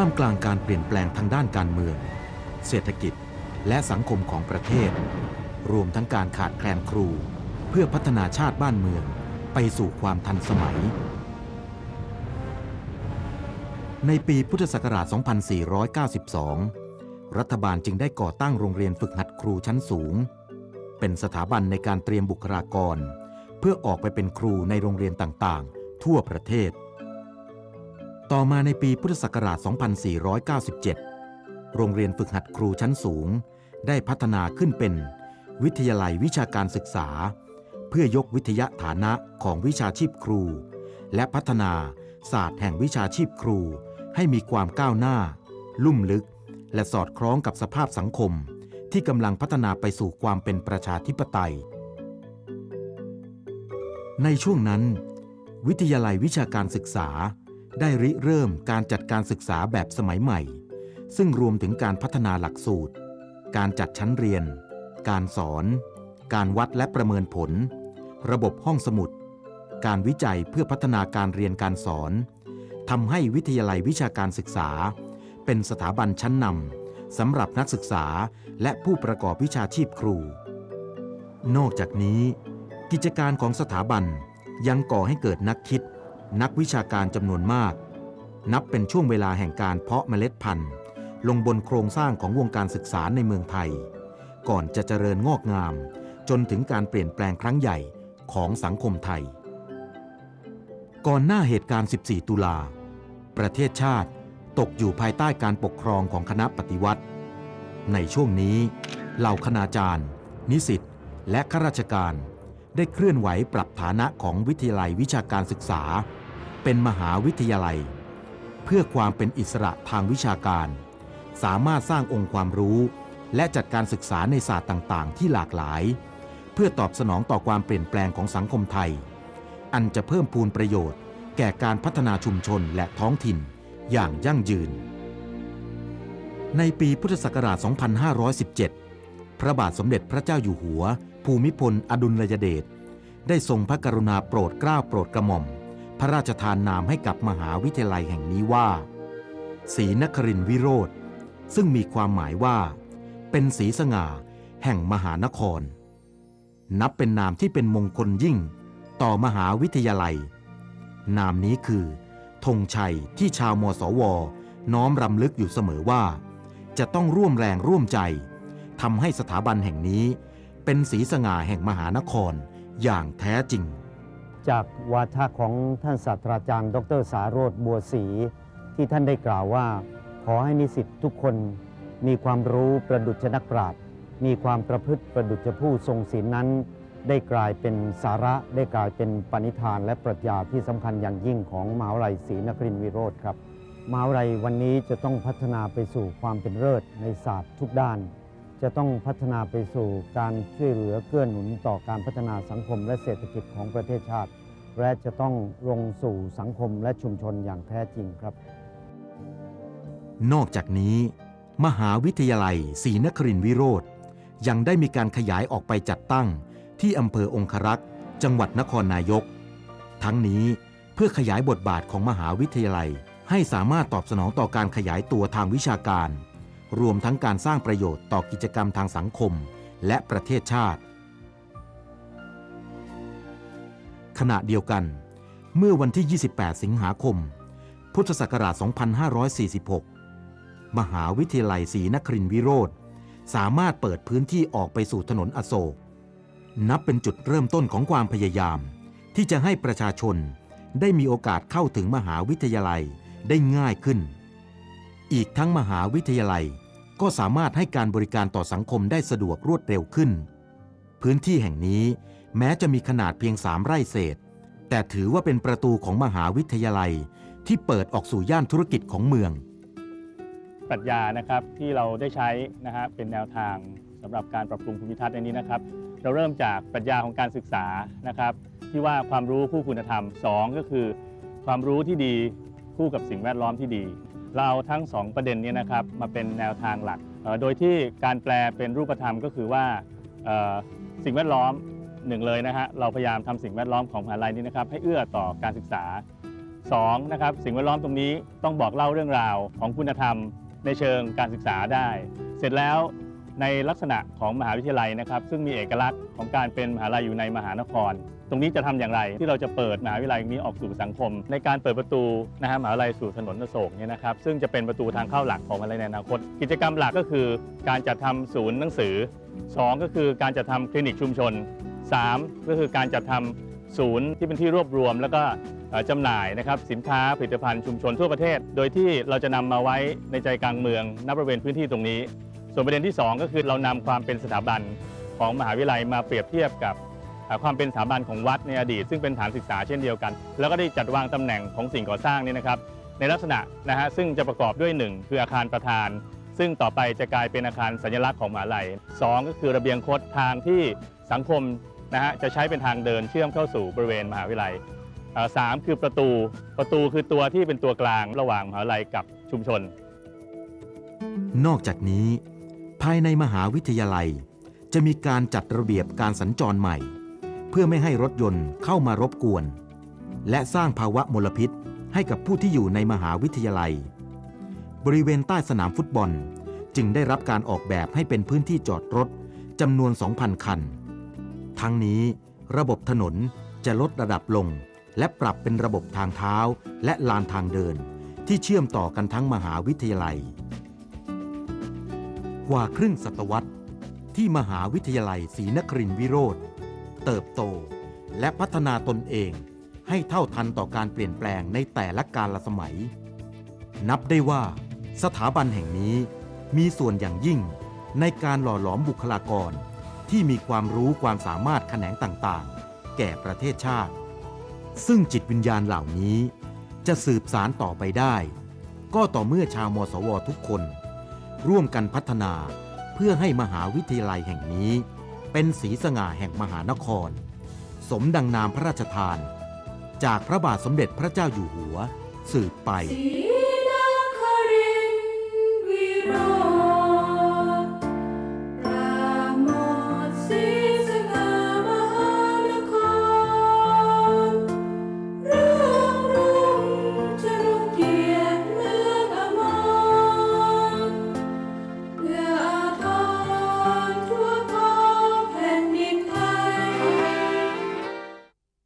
ท่ามกลางการเปลี่ยนแปลงทางด้านการเมือง เศรษฐกิจ และสังคมของประเทศ รวมทั้งการขาดแคลนครู เพื่อพัฒนาชาติบ้านเมืองไปสู่ความทันสมัย ในปีพุทธศักราช 2492 รัฐบาลจึงได้ก่อตั้งโรงเรียนฝึกหัดครูชั้นสูง เป็นสถาบันในการเตรียมบุคลากร เพื่อออกไปเป็นครูในโรงเรียนต่างๆ ทั่วประเทศ ต่อมาในปีพุทธศักราช 2497 โรงเรียนฝึกหัดครูชั้นสูง ได้พัฒนาขึ้นเป็น วิทยาลัยวิชาการศึกษา เพื่อยกวิทยาฐานะของวิชาชีพครู และพัฒนาศาสตร์แห่งวิชาชีพครู ให้มีความก้าวหน้า ลุ่มลึก และสอดคล้องกับสภาพสังคม ที่กำลังพัฒนาไปสู่ความเป็นประชาธิปไตย ในช่วงนั้น วิทยาลัยวิชาการศึกษา ได้ริเริ่มการจัดการศึกษาแบบสมัยใหม่ ซึ่งรวมถึงการพัฒนาหลักสูตร การจัดชั้นเรียน การสอน การวัดและประเมินผล ระบบห้องสมุด การวิจัยเพื่อพัฒนาการเรียนการสอนทำให้วิทยาลัยวิชาการศึกษา เป็นสถาบันชั้นนำสำหรับนักศึกษาและผู้ประกอบวิชาชีพครู นอกจากนี้ กิจการของสถาบันยังก่อให้เกิดนักคิด นักวิชาการจำนวนมาก นับเป็นช่วงเวลาแห่งการเพาะเมล็ดพันธุ์ ลงบนโครงสร้างของวงการศึกษาในเมืองไทย ก่อนจะเจริญงอกงาม จนถึงการเปลี่ยนแปลงครั้งใหญ่ของสังคมไทย ก่อนหน้าเหตุการณ์ 14 ตุลา ประเทศชาติตกอยู่ภายใต้การปกครองของคณะปฏิวัติ ในช่วงนี้ เหล่าคณาจารย์ นิสิตและข้าราชการ ได้เคลื่อนไหวปรับฐานะของวิทยาลัยวิชาการศึกษา เป็นมหาวิทยาลัย เพื่อความเป็นอิสระทางวิชาการ สามารถสร้างองค์ความรู้ และจัดการศึกษาในศาสตร์ต่างๆ ที่หลากหลาย เพื่อตอบสนองต่อความเปลี่ยนแปลงของสังคมไทย อันจะเพิ่มพูนประโยชน์ แก่การพัฒนาชุมชนและท้องถิ่นอย่างยั่งยืน ในปีพุทธศักราช 2517 พระบาทสมเด็จพระเจ้าอยู่หัว ภูมิพล อดุลยเดชได้ทรงพระกรุณาโปรดเกล้าโปรดกระหม่อม พระราชทานนามให้กับมหาวิทยาลัยแห่งนี้ว่าศรีนครินวิโรธซึ่งมีความหมายว่า เป็นศรีสง่าแห่งมหานคร นับเป็นนามที่เป็นมงคลยิ่งต่อมหาวิทยาลัย นามนี้คือธงชัยที่ชาวมสว น้อมรำลึกอยู่เสมอว่า จะต้องร่วมแรงร่วมใจทำให้สถาบันแห่งนี้ เป็นสีสง่าแห่งมหานครอย่างแท้จริง จากวาทะของท่านศาสตราจารย์ ดรสาโรธบัวศรีที่ท่านได้กล่าวว่า ขอให้นิสิตทุกคนมีความรู้ประดุจนักปราชญ์มีความประพฤติประดุจผู้ทรงศีลนั้น ได้กลายเป็นสาระได้กลายเป็นปณิธานและปรัชญาที่สำคัญอย่างยิ่งของมหาวิทยาลัยศรีนครินทรวิโรธครับมหาวิทยาลัยวันนี้จะต้องพัฒนาไปสู่ความเป็นเลิศในศาสตร์ทุกด้าน จะต้องพัฒนาไปสู่การช่วยเหลือเกื้อหนุนต่อการพัฒนาสังคมและเศรษฐกิจของประเทศชาติ และจะต้องลงสู่สังคมและชุมชนอย่างแท้จริงครับ นอกจากนี้ มหาวิทยาลัยศรีนครินทรวิโรธยังได้มีการขยายออกไปจัดตั้ง ที่อำเภอองครักษ์จังหวัดนครนายก ทั้งนี้เพื่อขยายบทบาทของมหาวิทยาลัย ให้สามารถตอบสนองต่อการขยายตัวทางวิชาการ รวมทั้งการสร้างประโยชน์ต่อกิจกรรมทางสังคม และประเทศชาติ ขณะเดียวกัน เมื่อวันที่ 28 สิงหาคม พุทธศักราช 2546 มหาวิทยาลัยศรีนครินทรวิโรธสามารถเปิดพื้นที่ออกไปสู่ถนนอโศก นับเป็นจุดเริ่มต้นของความพยายาม ที่จะให้ประชาชนได้มีโอกาสเข้าถึงมหาวิทยาลัยได้ง่ายขึ้น อีกทั้งมหาวิทยาลัย ก็สามารถให้การบริการต่อสังคมได้สะดวกรวดเร็วขึ้น พื้นที่แห่งนี้แม้จะมีขนาดเพียงสามไร่เศษ แต่ถือว่าเป็นประตูของมหาวิทยาลัยที่เปิดออกสู่ย่านธุรกิจของเมือง ปรัชญานะครับที่เราได้ใช้นะฮะเป็นแนวทางสำหรับการปรับปรุงภูมิทัศน์ในนี้นะครับ เราเริ่มจากปรัชญาของการศึกษานะครับ ที่ว่าความรู้คู่คุณธรรม 2 ก็คือ ความรู้ที่ดีคู่กับสิ่งแวดล้อมที่ดี เราเอาทั้ง 2 ประเด็นนี้นะครับมาเป็นแนวทางหลัก โดยที่การแปลเป็นรูปธรรมก็คือว่าสิ่งแวดล้อมหนึ่งเลยนะฮะเราพยายามทำสิ่งแวดล้อมของมหาลัยนี้นะครับให้เอื้อต่อการศึกษาสองนะครับสิ่งแวดล้อมตรงนี้ต้องบอกเล่าเรื่องราวของคุณธรรม ในเชิงการศึกษาได้ เสร็จแล้วในลักษณะของมหาวิทยาลัยนะครับ ซึ่งมีเอกลักษณ์ของการเป็นมหาลัยอยู่ในมหานคร ตรงนี้จะทำอย่างไรที่เราจะเปิดมหาวิทยาลัยนี้ออกสู่สังคม ในการเปิดประตูนะฮะมหาวิทยาลัยสู่ถนนอโศกเนี่ยนะครับซึ่งจะเป็นประตูทางเข้าหลักของมหาวิทยาลัยในอนาคต กิจกรรมหลักก็คือ การจัดทำศูนย์หนังสือสองก็คือการจัดทำคลินิกชุมชนสามก็คือการจัดทำศูนย์ที่เป็นที่รวบรวม แล้วก็จำหน่ายนะครับสินค้าผลิตภัณฑ์ชุมชนทั่วประเทศ โดยที่เราจะนำมาไว้ในใจกลางเมืองณบริเวณพื้นที่ตรงนี้ ส่วนประเด็นที่ 2 ก็คือเรานำความเป็นสถาบันของมหาวิทยาลัยมาเปรียบเทียบกับ ความเป็นสถาบันของวัดในอดีต ซึ่งเป็นฐานศึกษาเช่นเดียวกัน แล้วก็ได้จัดวางตำแหน่งของสิ่งก่อสร้างนี่นะครับในลักษณะนะฮะซึ่งจะประกอบด้วย 1 คืออาคารประธาน ซึ่งต่อไปจะกลายเป็นอาคารสัญลักษณ์ของมหาลัยสองก็คือระเบียงคดทางที่สังคมนะฮะจะใช้เป็นทางเดินเชื่อมเข้าสู่บริเวณมหาวิทยาลัยสามคือประตูประตูคือตัวที่เป็นตัวกลางระหว่างมหาวิทยาลัยกับชุมชน นอกจากนี้ ภายในมหาวิทยาลัย จะมีการจัดระเบียบการสัญจรใหม่ เพื่อไม่ให้รถยนต์เข้ามารบกวน และสร้างภาวะมลพิษให้กับผู้ที่อยู่ในมหาวิทยาลัย บริเวณใต้สนามฟุตบอลจึงได้รับการออกแบบให้เป็นพื้นที่จอดรถจำนวน 2,000 คัน ทั้งนี้ระบบถนนจะลดระดับลง และปรับเป็นระบบทางเท้าและลานทางเดิน ที่เชื่อมต่อกันทั้งมหาวิทยาลัย กว่าครึ่งศตวรรษ ที่มหาวิทยาลัยศรีนครินทรวิโรธ เติบโต และพัฒนาตนเอง ให้เท่าทันต่อการเปลี่ยนแปลงในแต่ละกาลสมัย นับได้ว่า สถาบันแห่งนี้มีส่วนอย่างยิ่งในการหล่อหลอมบุคลากร ที่มีความรู้ความสามารถแขนงต่างๆ แก่ประเทศชาติ ซึ่งจิตวิญญาณเหล่านี้จะสืบสารต่อไปได้ ก็ต่อเมื่อชาวมสวทุกคน ร่วมกันพัฒนาเพื่อให้มหาวิทยาลัยแห่งนี้ เป็นสีสง่าแห่งมหานคร สมดังนามพระราชทาน จากพระบาทสมเด็จพระเจ้าอยู่หัว สืบไป ศรีนครินวิโร